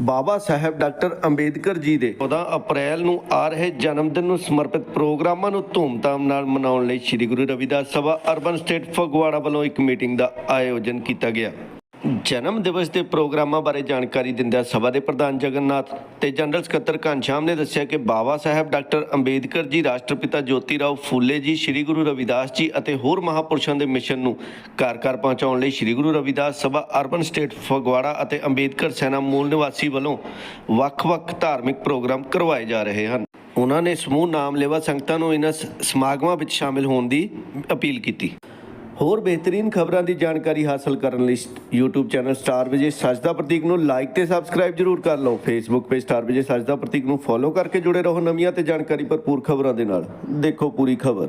ਬਾਬਾ ਸਾਹਿਬ doctor Ambedkar ji ਦੇ 14 ਅਪ੍ਰੈਲ ਨੂੰ ਆ ਰਹੇ ਜਨਮ ਦਿਨ ਨੂੰ ਸਮਰਪਿਤ ਪ੍ਰੋਗਰਾਮਾਂ ਨੂੰ ਧੂਮਧਾਮ ਨਾਲ ਮਨਾਉਣ ਲਈ ਸ੍ਰੀ ਗੁਰੂ ਰਵਿਦਾਸ ਸਭਾ ਅਰਬਨ ਸਟੇਟ ਫਗਵਾੜਾ ਵੱਲੋਂ ਇੱਕ ਮੀਟਿੰਗ ਦਾ ਆਯੋਜਨ ਕੀਤਾ ਗਿਆ। ਜਨਮ ਦਿਵਸ ਦੇ ਪ੍ਰੋਗਰਾਮਾਂ ਬਾਰੇ ਜਾਣਕਾਰੀ ਦਿੰਦਿਆਂ ਸਭਾ ਦੇ ਪ੍ਰਧਾਨ ਜਗਨਨਾਥ ਤੇ ਜਨਰਲ ਸਕੱਤਰ ਘਨਸ਼ਾਮ ਨੇ ਦੱਸਿਆ ਕਿ ਬਾਬਾ ਸਾਹਿਬ ਡਾਕਟਰ ਅੰਬੇਦਕਰ ਜੀ, ਰਾਸ਼ਟਰਪਿਤਾ ਜੋਤੀ ਰਾਓ ਫੂਲੇ ਜੀ, ਸ੍ਰੀ ਗੁਰੂ ਰਵਿਦਾਸ ਜੀ ਅਤੇ ਹੋਰ ਮਹਾਪੁਰਸ਼ਾਂ ਦੇ ਮਿਸ਼ਨ ਨੂੰ ਘਰ ਘਰ ਪਹੁੰਚਾਉਣ ਲਈ ਸ੍ਰੀ ਗੁਰੂ ਰਵਿਦਾਸ ਸਭਾ, ਅਰਬਨ ਸਟੇਟ ਫਗਵਾੜਾ ਅਤੇ ਅੰਬੇਦਕਰ ਸੈਨਾ ਮੂਲ ਨਿਵਾਸੀ ਵੱਲੋਂ ਵੱਖ-ਵੱਖ ਧਾਰਮਿਕ ਪ੍ਰੋਗਰਾਮ ਕਰਵਾਏ ਜਾ ਰਹੇ ਹਨ। ਉਹਨਾਂ ਨੇ ਸਮੂਹ ਨਾਮ ਲੇਵਾ ਸੰਗਤਾਂ ਨੂੰ ਇਹਨਾਂ ਸ- ਸਮਾਗਮਾਂ ਵਿੱਚ ਸ਼ਾਮਿਲ ਹੋਣ ਦੀ ਅਪੀਲ ਕੀਤੀ। ਹੋਰ ਬਿਹਤਰੀਨ ਖਬਰਾਂ ਦੀ ਜਾਣਕਾਰੀ ਹਾਸਲ ਕਰਨ ਲਈ YouTube channel star Vijay Sajda Prateek ਨੂੰ ਲਾਈਕ ਤੇ ਸਬਸਕ੍ਰਾਈਬ ਜਰੂਰ ਕਰ ਲਓ। Facebook page star Vijay Sajda Prateek ਨੂੰ ਫੋਲੋ ਕਰਕੇ ਜੁੜੇ ਰਹੋ ਨਵੀਆਂ ਤੇ ਜਾਣਕਾਰੀ ਭਰਪੂਰ ਖਬਰਾਂ ਦੇ ਨਾਲ। ਦੇਖੋ ਪੂਰੀ ਖਬਰ।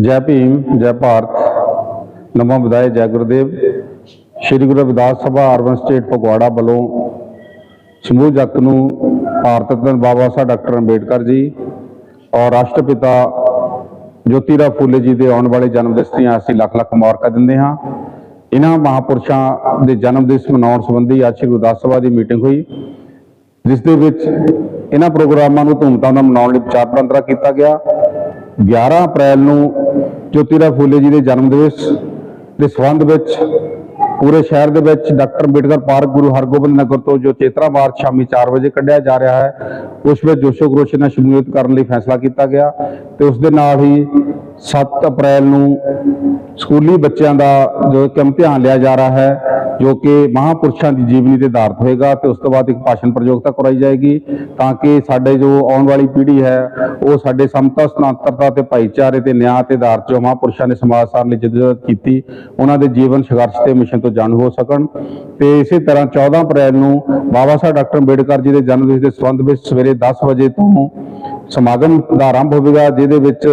ਜੈ ਭੀਮ, ਜੈ ਭਾਰਤ। ਨਮੋ ਵਿਦਾਇ ਜੈ ਗੁਰਦੇਵ। ਸ਼੍ਰੀ ਗੁਰੂ ਰਵਿਦਾਸ ਸਭਾ ਅਰਬਨ ਸਟੇਟ ਫਗਵਾੜਾ ਵੱਲੋਂ ਸਮੂਹ ਜਗਤ ਨੂੰ ਭਾਰਤ ਰਤਨ ਬਾਬਾ ਸਾਹਿਬ ਡਾਕਟਰ ਅੰਬੇਡਕਰ ਜੀ ਔਰ ਰਾਸ਼ਟਰਪਿਤਾ ਜੋਤੀ ਰਾਓ ਫੂਲੇ ਜੀ ਦੇ ਆਉਣ ਵਾਲੇ ਜਨਮ ਦਿਵਸ ਦੀਆਂ ਅਸੀਂ ਲੱਖ ਲੱਖ ਮੁਬਾਰਕਾਂ ਦਿੰਦੇ ਹਾਂ। ਇਹਨਾਂ ਮਹਾਪੁਰਸ਼ਾਂ ਦੇ ਜਨਮ ਦਿਵਸ ਮਨਾਉਣ ਸੰਬੰਧੀ ਅੱਜ ਸ਼੍ਰੀ ਗੁਰਦਾਸ ਸਭਾ ਦੀ ਮੀਟਿੰਗ ਹੋਈ। ਜਿਸ ਦੇ ਵਿੱਚ ਇਹਨਾਂ ਪ੍ਰੋਗਰਾਮਾਂ ਨੂੰ ਧੂਮਧਾਮ ਨਾਲ ਮਨਾਉਣ ਲਈ ਵਿਚਾਰ ਵਟਾਂਦਰਾ ਕੀਤਾ ਗਿਆ। 11 ਅਪ੍ਰੈਲ ਨੂੰ ਜੋਤੀਰਾ ਫੂਲੇ ਜੀ ਦੇ ਜਨਮ ਦਿਵਸ ਦੇ ਸੰਬੰਧ ਵਿੱਚ ਪੂਰੇ ਸ਼ਹਿਰ ਦੇ ਵਿੱਚ ਡਾਕਟਰ ਅੰਬੇਡਕਰ ਪਾਰਕ ਗੁਰੂ ਹਰਗੋਬਿੰਦ ਨਗਰ ਤੋਂ ਜੋ ਚੇਤਰਾ ਮਾਰਚ ਸ਼ਾਮੀ 4 ਵਜੇ ਕੱਢਿਆ ਜਾ ਰਿਹਾ ਹੈ, ਉਸ ਵਿੱਚ ਜੋਸ਼ੋ ਖਰੋਸ਼ ਨਾਲ ਸ਼ਮੂਲੀਅਤ ਕਰਨ ਲਈ ਫੈਸਲਾ ਕੀਤਾ ਗਿਆ ਤੇ ਉਸ ਦੇ ਨਾਲ ਹੀ 7 ਅਪ੍ਰੈਲ ਨੂੰ ਸਕੂਲੀ ਬੱਚਿਆਂ ਦਾ ਜੋ ਕਿ ਇਮਤਿਹਾਨ ਲਿਆ ਜਾ ਰਿਹਾ ਹੈ ਜੋ ਕਿ ਮਹਾਪੁਰਸ਼ਾਂ ਦੀ ਜੀਵਨੀ ਤੇ ਆਧਾਰਿਤ ਹੋਏਗਾ ਤੇ ਉਸ ਤੋਂ ਬਾਅਦ ਇੱਕ ਭਾਸ਼ਣ ਪ੍ਰਯੋਗਤਾ ਕਰਾਈ ਜਾਏਗੀ ਤਾਂ ਕਿ ਸਾਡੇ ਜੋ ਆਉਣ ਵਾਲੀ ਪੀੜ੍ਹੀ ਹੈ, ਉਹ ਸਾਡੇ ਸਮਤਾ ਸੁਤੰਤਰਤਾ ਤੇ ਭਾਈਚਾਰੇ ਤੇ ਨਿਆਂ ਤੇ ਆਧਾਰਿਤ ਜੋ ਮਹਾਪੁਰਸ਼ਾਂ ਨੇ ਸਮਾਜ ਸਾਰ ਲਈ ਜਦੋਜਹਿਦ ਕੀਤੀ, ਉਹਨਾਂ ਦੇ ਜੀਵਨ ਸੰਘਰਸ਼ ਤੇ ਮਿਸ਼ਨ ਤੋਂ ਜਾਣੂ ਹੋ ਸਕਣ। ਤੇ ਇਸੇ ਤਰ੍ਹਾਂ 14 ਅਪ੍ਰੈਲ ਨੂੰ ਬਾਬਾ ਸਾਹਿਬ ਡਾਕਟਰ ਅੰਬੇਡਕਰ ਜੀ ਦੇ ਜਨਮ ਦਿਵਸ ਦੇ ਸੰਬੰਧ ਵਿੱਚ ਸਵੇਰੇ 10 ਵਜੇ ਤੋਂ ਸਮਾਗਮ ਦਾ ਆਰੰਭ ਹੋਵੇਗਾ, ਜਿਹਦੇ ਵਿੱਚ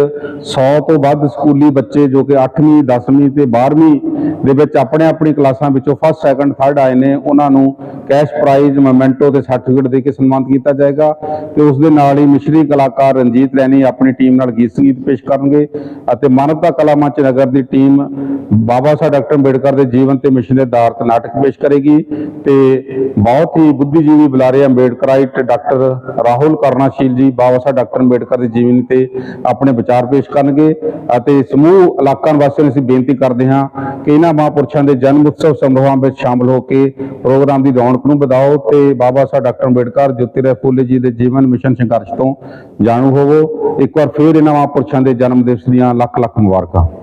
100 ਤੋਂ ਵੱਧ ਸਕੂਲੀ ਬੱਚੇ ਜੋ ਕਿ 8ਵੀਂ 10ਵੀਂ ਤੇ 12ਵੀਂ ਦੇ ਵਿੱਚ ਆਪਣੇ ਆਪਣੀ ਕਲਾਸਾਂ ਵਿੱਚੋਂ ਫਸਟ ਸੈਕੰਡ ਥਰਡ ਆਏ ਨੇ, ਉਹਨਾਂ ਨੂੰ ਕੈਸ਼ ਪ੍ਰਾਈਜ਼, ਮੋਮੈਂਟੋ ਤੇ ਸਰਟੀਫਿਕੇਟ ਦੇ ਕੇ ਸਨਮਾਨਿਤ ਕੀਤਾ ਜਾਏਗਾ ਤੇ ਉਸ ਦੇ ਨਾਲ ਹੀ ਮਿਸ਼ਰੀ ਕਲਾਕਾਰ ਰਣਜੀਤ ਲੈਣੀ ਆਪਣੀ ਟੀਮ ਨਾਲ ਗੀਤ ਸੰਗੀਤ ਪੇਸ਼ ਕਰਨਗੇ ਅਤੇ ਮਾਨਵਤਾ ਕਲਾ ਮੰਚ ਨਗਰ ਦੀ ਟੀਮ ਬਾਬਾ ਸਾਹਿਬ ਡਾਕਟਰ ਅੰਬੇਡਕਰ ਦੇ ਜੀਵਨ ਤੇ ਮਿਸ਼ਨ ਦੇ ਆਧਾਰਿਤ ਨਾਟਕ ਪੇਸ਼ ਕਰੇਗੀ ਤੇ ਬਹੁਤ ਹੀ ਬੁੱਧੀਜੀਵੀ ਬੁਲਾਰੇ ਅੰਬੇਡਕਰਾਈਟ ਡਾਕਟਰ ਰਾਹੁਲ ਕਰਨਾਸ਼ੀਲ ਜੀ, ਬਾਬਾ ਸਾਹਿਬ ਡਾਕਟਰ ਅੰਬੇਡਕਰ ਦੀ ਜੀਵਨੀ ਤੇ ਆਪਣੇ ਵਿਚਾਰ ਪੇਸ਼ ਕਰਨਗੇ ਅਤੇ ਸਮੂਹ ਇਲਾਕਾ ਵਾਸੀਆਂ ਨੂੰ ਅਸੀਂ ਬੇਨਤੀ ਕਰਦੇ ਹਾਂ ਕਿ ਇਹਨਾਂ ਮਹਾਂਪੁਰਸ਼ਾਂ ਦੇ ਜਨਮ ਉਤਸਵ ਸਮਾਰੋਹਾਂ ਵਿੱਚ ਸ਼ਾਮਲ ਹੋ ਕੇ ਪ੍ਰੋਗਰਾਮ ਦੀ ਰੌਣਕ ਨੂੰ ਵਧਾਓ ਤੇ ਬਾਬਾ ਸਾਹਿਬ ਡਾਕਟਰ ਅੰਬੇਡਕਰ ਜੋਤੀਰਾਓ ਫੂਲੇ ਜੀ ਦੇ ਜੀਵਨ ਮਿਸ਼ਨ ਸੰਘਰਸ਼ ਤੋਂ ਜਾਣੂ ਹੋਵੋ। ਇੱਕ ਵਾਰ ਫੇਰ ਇਹਨਾਂ ਮਹਾਂਪੁਰਸ਼ਾਂ ਦੇ ਜਨਮ ਦਿਵਸ ਦੀਆਂ ਲੱਖ ਲੱਖ ਮੁਬਾਰਕਾਂ।